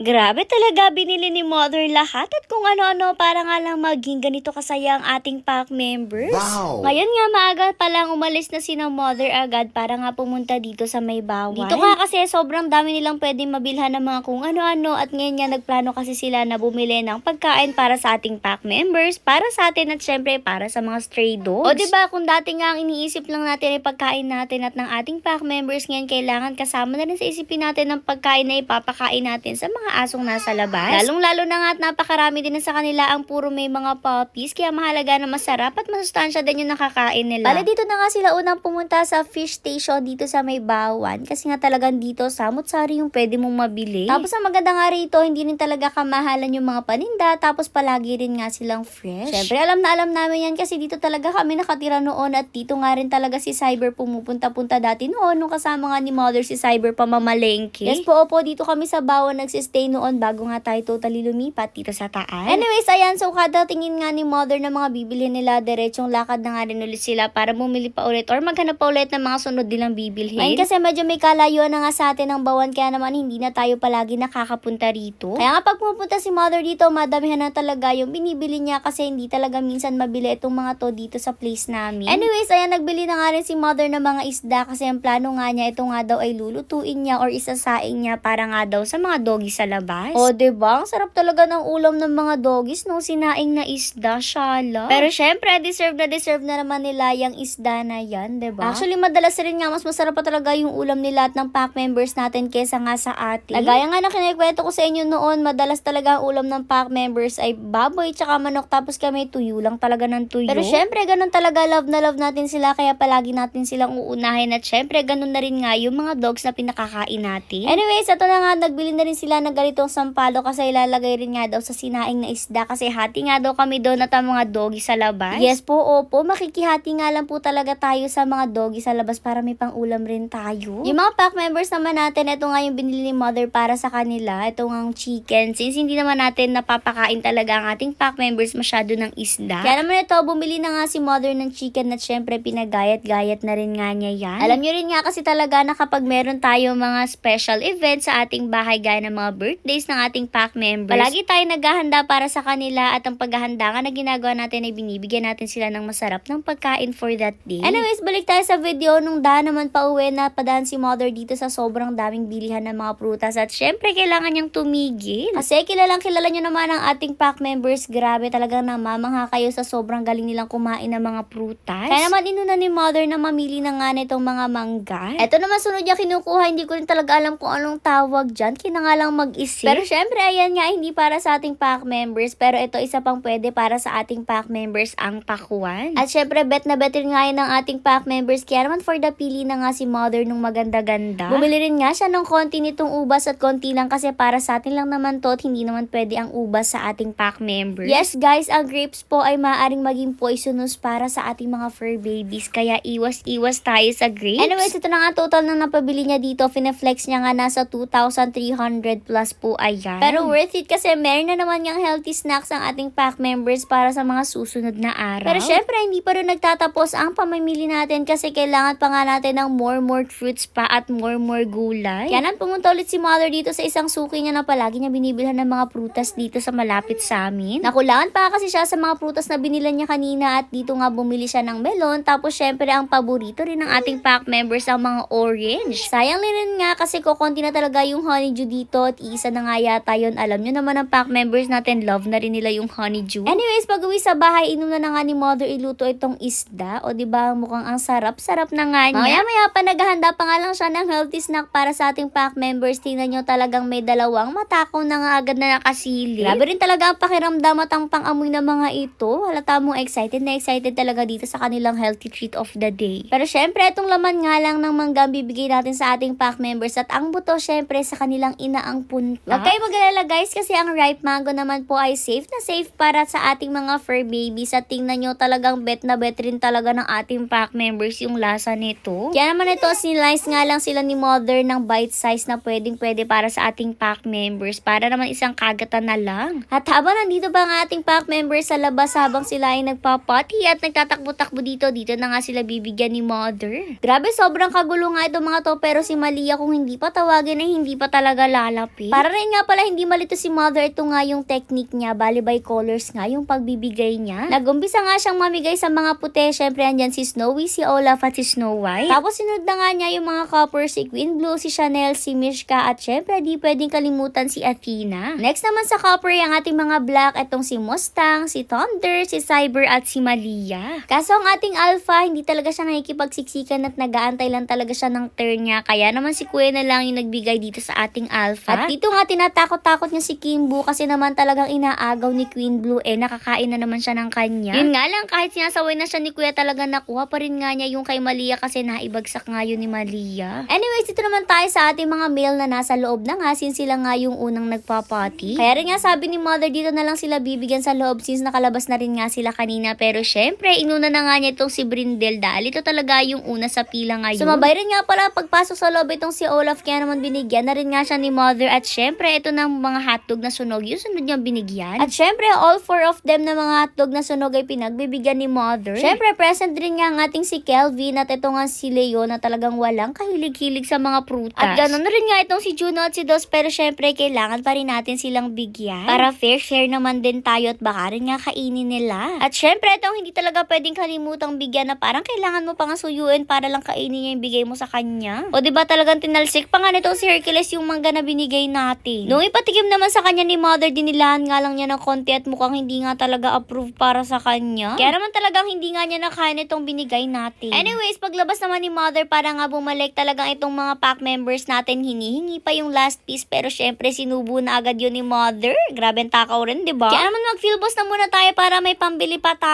Grabe talaga, binili ni Mother lahat at kung ano-ano para nga lang maging ganito kasaya ang ating pack members. Wow! Ngayon nga maaga pa lang umalis na si Mother agad para nga pumunta dito sa may bawan. Dito nga kasi sobrang dami nilang pwedeng mabilhan ng mga kung ano-ano at ngayon nga nagplano kasi sila na bumili ng pagkain para sa ating pack members, para sa atin at syempre para sa mga stray dogs. O 'di ba kung dati nga ang iniisip lang natin ay pagkain natin at ng ating pack members ngayon kailangan kasama na rin sa isipin natin ng pagkain na ipapakain natin sa mga asong nasa labas. Lalong-lalo na nga at napakarami din sa kanila ang puro may mga puppies kaya mahalaga na masarap at masustansya din yung nakakain nila. Bale dito na nga sila unang pumunta sa fish station dito sa may bawan kasi nga talagang dito samot-sari yung pwede mong mabili. Tapos ang maganda nga rito, hindi rin talaga kamahalan yung mga paninda tapos palagi rin nga silang fresh. Syempre alam na alam namin yan kasi dito talaga kami nakatira noon at dito nga rin talaga si Cyber pumupunta-punta dati noon nung kasama nga ni Mother si Cyber pamamalengke. Yes po, opo, dito kami sa bawan nagsistay noon bago nga tayo totally lumipat dito sa taas. Anyways, ayan, so kada tingin nga ni Mother ng mga bibili nila, diretsong lakad na nga rin ulit sila para bumili pa ulit or maghanap pa ulit ng mga sunod nilang bibilhin. Ayun kasi medyo may kalayuan na nga sa atin ng bawan kaya naman hindi na tayo palagi nakakapunta rito. Kaya nga pag pumunta si Mother dito, madamihan na talaga yung binibili niya kasi hindi talaga minsan mabili itong mga to dito sa place namin. Anyways, ayan, nagbili na nga rin si Mother ng mga isda kasi ang plano nga niya, ito nga daw ay lulutuin niya or isasaing niya para nga daw sa mga doggy sa labas. O, diba? Ang sarap talaga ng ulam ng mga doggies, no? Sinaing na isda, shala. Pero syempre, deserve na deserve na naman nila yung isda na yan, diba? Actually, madalas rin nga, mas masarap pa talaga yung ulam nila at ng pack members natin kesa nga sa atin. Nagaya nga na kinikwento ko sa inyo noon, madalas talaga ang ulam ng pack members ay baboy tsaka manok tapos kami tuyo lang talaga ng tuyo. Pero syempre, ganun talaga love na love natin sila kaya palagi natin silang uunahin at syempre, ganun na rin nga yung mga dogs na pinakakain natin. Anyways, ito na nga, nagbili na rin sila ng ganitong sampalo kasi ilalagay rin nga daw sa sinaing na isda kasi hati nga daw kami doon at ang mga doggy sa labas. Yes po, opo, makikihati nga lang po talaga tayo sa mga doggy sa labas para may pang ulam rin tayo. Yung mga pack members naman natin, ito nga yung binili ni mother para sa kanila, ito nga ang chicken. Since hindi naman natin napapakain talaga ang ating pack members masyado ng isda. Kaya naman ito, bumili na nga si mother ng chicken at syempre pinagayat-gayat na rin nga niya yan. Alam nyo rin nga kasi talaga na kapag meron tayo mga special events sa ating bahay gaya ng mga birthdays ng ating pack members, palagi tayo naghahanda para sa kanila at ang paghahanda nga na ginagawa natin ay binibigyan natin sila ng masarap ng pagkain for that day. Anyways, balik tayo sa video nung daan naman pa uwi na padaan si mother dito sa sobrang daming bilihan ng mga prutas at syempre kailangan niyang tumigil. Kasi kilalang kilala nyo naman ang ating pack members, grabe talagang namamangha kayo sa sobrang galing nilang kumain ng mga prutas. Kaya naman inuna ni mother na mamili na nga nitong mga mangga. Eto naman sunod niya kinukuha, hindi ko rin talaga alam kung anong tawag dyan, kina nga lang mag-isip. Pero syempre, ayan nga, hindi para sa ating pack members, pero ito isa pang pwede para sa ating pack members, ang pakuan. At syempre, bet na bet rin nga yun ng ating pack members, kaya naman for the pili na nga si mother nung maganda-ganda. Bumili rin nga siya ng konti nitong ubas at konti lang kasi para sa atin lang naman to at hindi naman pwede ang ubas sa ating pack members. Yes guys, ang grapes po ay maaaring maging poisonous para sa ating mga fur babies, kaya iwas-iwas tayo sa grapes. Anyways, ito na nga total na napabili niya dito, fineflex niya nga nasa 2,300 plus po ayan. Pero worth it kasi meron na naman yung healthy snacks ang ating pack members para sa mga susunod na araw. Pero syempre, hindi pa rin nagtatapos ang pamimili natin kasi kailangan pa nga natin ng more more fruits pa at more more gulay. Kaya nang pumunta ulit si mother dito sa isang suki niya na palagi niya binibilhan ng mga prutas dito sa malapit sa amin. Nakulangan pa kasi siya sa mga prutas na binilan niya kanina at dito nga bumili siya ng melon. Tapos syempre, ang paborito rin ng ating pack members ang mga orange. Sayang rin nga kasi kukonti na talaga yung honeydew dito at isa na nga yata yun. Alam nyo naman ang pack members natin, love na rin nila yung honeydew. Anyways, pag uwi sa bahay, inuna na nga ni mother iluto itong isda. O ba mukhang ang sarap-sarap na nga niya. Maya maya pa naghahanda pa nga lang siya ng healthy snack para sa ating pack members. Tingnan nyo talagang may dalawang matakaw na nga agad na nakasilip. Grabe rin talaga ang pakiramdam at ang pang-amoy ng mga ito. Halata mo excited na excited talaga dito sa kanilang healthy treat of the day. Pero syempre, itong laman nga lang ng mangga ang bibigay natin sa ating pack members at ang buto syempre sa kanilang ina ang punta. Huwag kayo mag-alala guys kasi ang ripe mango naman po ay safe na safe para sa ating mga fur babies at tingnan nyo talagang bet na bet rin talaga ng ating pack members yung lasa nito. Kaya naman ito, sinilize nga lang sila ni mother ng bite size na pwedeng pwede para sa ating pack members para naman isang kagatan na lang. At habang nandito ba ang ating pack members sa labas habang sila ay nagpapati at nagtatakbo-takbo dito, dito na nga sila bibigyan ni mother. Grabe, sobrang kagulo nga ito mga to pero si Malia kung hindi pa tawagin ay hindi pa talaga lalapit. Para rin nga pala hindi malito si mother, ito nga yung technique niya, bali by colors nga, yung pagbibigay niya. Nagumpisa nga siyang mamigay sa mga puti, syempre andyan si Snowy, si Olaf at si Snow White. Tapos sinunod na nga niya yung mga copper, si Queen Blue, si Chanel, si Mishka, at syempre di pwedeng kalimutan si Athena. Next naman sa copper, yung ating mga black, itong si Mustang, si Thunder, si Cyber, at si Malia. Kaso ang ating alpha, hindi talaga siya nakikipagsiksikan at nagaantay lang talaga siya ng turn niya. Kaya naman si Kuya na lang yung nagbigay dito sa ating alpha. At dito nga tinatakot-takot niya si Kimbo kasi naman talagang inaagaw ni Queen Blue eh nakakain na naman siya ng kanya. Yun nga lang kahit sinasaway na siya ni Kuya talaga nakuha pa rin nga niya yung kay Malia kasi naibagsak nga yun ni Malia. Anyways, dito naman tayo sa ating mga male na nasa loob na nga since sila nga yung unang nagpapati. Kaya rin nga sabi ni mother dito na lang sila bibigyan sa loob since nakalabas na rin nga sila kanina pero syempre inuna na nga niya itong si Brindel dahil ito talaga yung una sa pila ngayon. Sumabay rin nga pala pagpasok sa loob itong si Olaf kaya naman binigyan na rin nga siya ni mother at syempre ito ng mga hotdog na sunog yung sunod niyang binigyan. At syempre all four of them na mga hotdog na sunog ay pinagbibigyan ni mother. Syempre present rin nga ang ating si Kelvin at ito nga si Leo na talagang walang kahilig-hilig sa mga prutas. At ganoon na rin nga itong si Juno at si Dos pero syempre kailangan pa rin natin silang bigyan. Para fair share naman din tayo at baka rin nga kainin nila. At syempre itong hindi talaga pwedeng kalimutang bigyan na parang kailangan mo pa nga suyuin para lang kainin niya yung bigay mo sa kanya. O di ba talagang tinalsik pa nga nitong si Hercules yung mangga na binigay natin. Nung ipatikim naman sa kanya ni mother, dinilahan nga lang niya ng konti at mukhang hindi nga talaga approve para sa kanya. Kaya naman talagang hindi nga niya nakain itong binigay natin. Anyways, paglabas naman ni mother para nga bumalik talagang itong mga pack members natin hinihingi pa yung last piece pero syempre sinubo na agad yun ni mother. Grabe ang takaw rin, di ba? Kaya naman mag-feel boss na muna tayo para may pambili pa tayo.